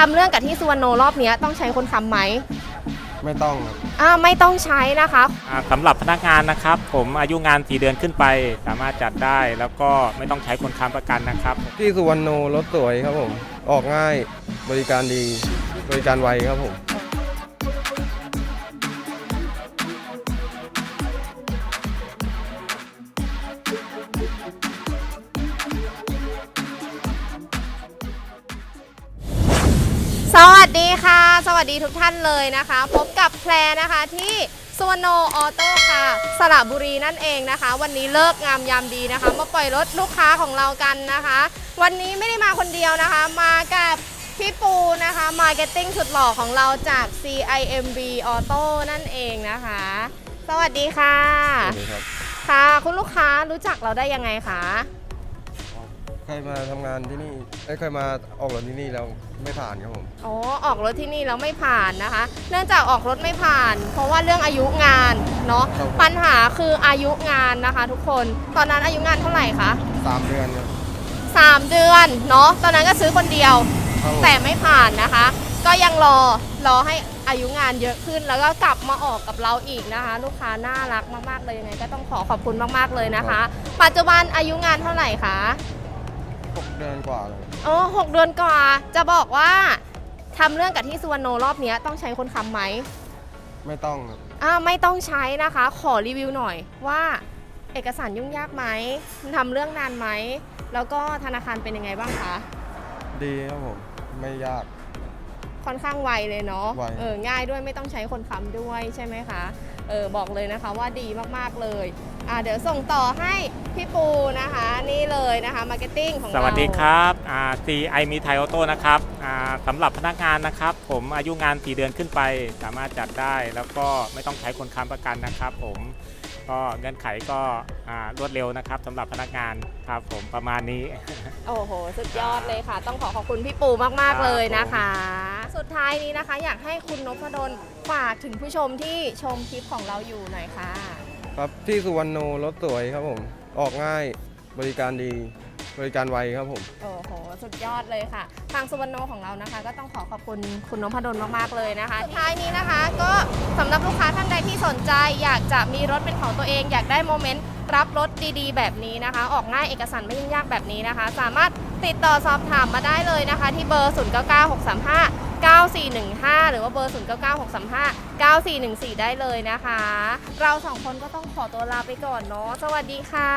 ทำเรื่องกับที่สุวรรณโนรอบเนี้ยต้องใช้คนค้ำไหมไม่ต้องครับอ่าไม่ต้องใช้นะคะ อ่าสำหรับพนักงานนะครับ ผมอายุงาน 4 เดือนขึ้นไป สามารถจัดได้แล้วก็ไม่ต้องใช้คนค้ำประกันนะครับ ที่สุวรรณโนรถสวยครับผม ออกง่ายบริการดี บริการไวครับผม สวัสดีค่ะ สวัสดีทุกท่านเลยนะคะ พบกับแพรนะคะที่สวนโนออโต้ค่ะ สระบุรีนั่นเองนะคะ วันนี้เลิกงามยามดีนะคะ มาปล่อยรถลูกค้าของเรากันนะคะ วันนี้ไม่ได้มาคนเดียวนะคะ มากับพี่ปูนะคะมาร์เก็ตติ้งสุดหล่อของเราจาก CIMB Auto นั่นเองนะคะ สวัสดีค่ะ สวัสดีครับ ค่ะ คุณลูกค้ารู้จักเราได้ยังไงคะ เคยมาทำงานที่นี่เอ้ยเคยมาออกรถที่นี่แล้วไม่ผ่านครับผมอ๋อออกรถที่นี่แล้วไม่ผ่านนะคะ เนื่องจากออกรถไม่ผ่าน เพราะว่าเรื่องอายุงานเนาะครับผมปัญหาคืออายุงานนะคะ ทุกคนตอนนั้นอายุงานเท่าไหร่คะสามเดือนครับ3 เดือนเนาะตอนนั้นก็ซื้อคนเดียว ครับผมแต่ไม่ผ่านนะคะ ก็ยังรอรอให้อายุงานเยอะขึ้น แล้วก็กลับมาออกกับเราอีกนะคะ ลูกค้าน่ารักมากๆเลยยังไงก็ต้องขอขอบคุณมากๆเลยนะคะ ปัจจุบันอายุงานเท่าไหร่คะ หกเดือนกว่าเลยโอ้หกเดือนกว่า จะบอกว่าทำเรื่องกับที่สุวรรณโนรอบเนี้ยต้องใช้คนค้ำไหมไม่ต้องครับอ่าไม่ต้องใช้นะคะ ขอรีวิวหน่อยว่าเอกสารยุ่งยากไหมทำเรื่องนานไหม แล้วก็ธนาคารเป็นยังไงบ้างคะ ดีครับผม ไม่ยาก ค่อนข้างไวเลยเนาะไว เออง่ายด้วยไม่ต้องใช้คนค้ำด้วยใช่ไหมคะเออบอกเลยนะคะว่าดีมากๆเลยอ่าเดี๋ยวส่งต่อให้พี่ปูนะคะ นี่เลยนะคะมาร์เก็ตติ้งของเราสวัสดีครับอ่า CI มีไทยออโต้นะครับอ่าสำหรับพนักงานนะครับ ผมอายุงาน 4 เดือนขึ้นไป สามารถจัดได้ แล้วก็ไม่ต้องใช้คนค้ำประกันนะครับ ผม ก็เงื่อนไขก็อ่ารวดเร็วนะครับสำหรับพนักงานครับผมประมาณนี้ โอ้โห สุดยอดเลยค่ะ ต้องขอขอบคุณพี่ปูมาก ๆ เลยนะคะ สุดท้ายนี้นะคะ อยากให้คุณนพดลฝากถึงผู้ชมที่ชมคลิปของเราอยู่หน่อยค่ะ ครับที่สุวรรณโนรถสวยครับผม ออกง่ายบริการดีบริการไวครับผม โอ้โห สุดยอดเลยค่ะ ทางสุวรรณโนของเรานะคะ ก็ต้องขอขอบคุณคุณนพดลมากๆเลยนะคะ สุดท้ายนี้นะคะ ก็สำหรับลูกค้าท่าน ใจ อยากจะมีรถเป็นของตัวเอง อยากได้โมเมนต์รับรถดีๆ แบบนี้นะคะ ออกง่ายเอกสารไม่ยุ่งยากแบบนี้นะคะ สามารถติดต่อสอบถามมาได้เลยนะคะ ที่เบอร์ 0 9 9 6 3 5 9415 หรือว่าเบอร์ 0 9 9 6 3 5 9414 ได้เลยนะคะ เราสองคนก็ต้องขอตัวลาไปก่อนเนาะ สวัสดีค่ะ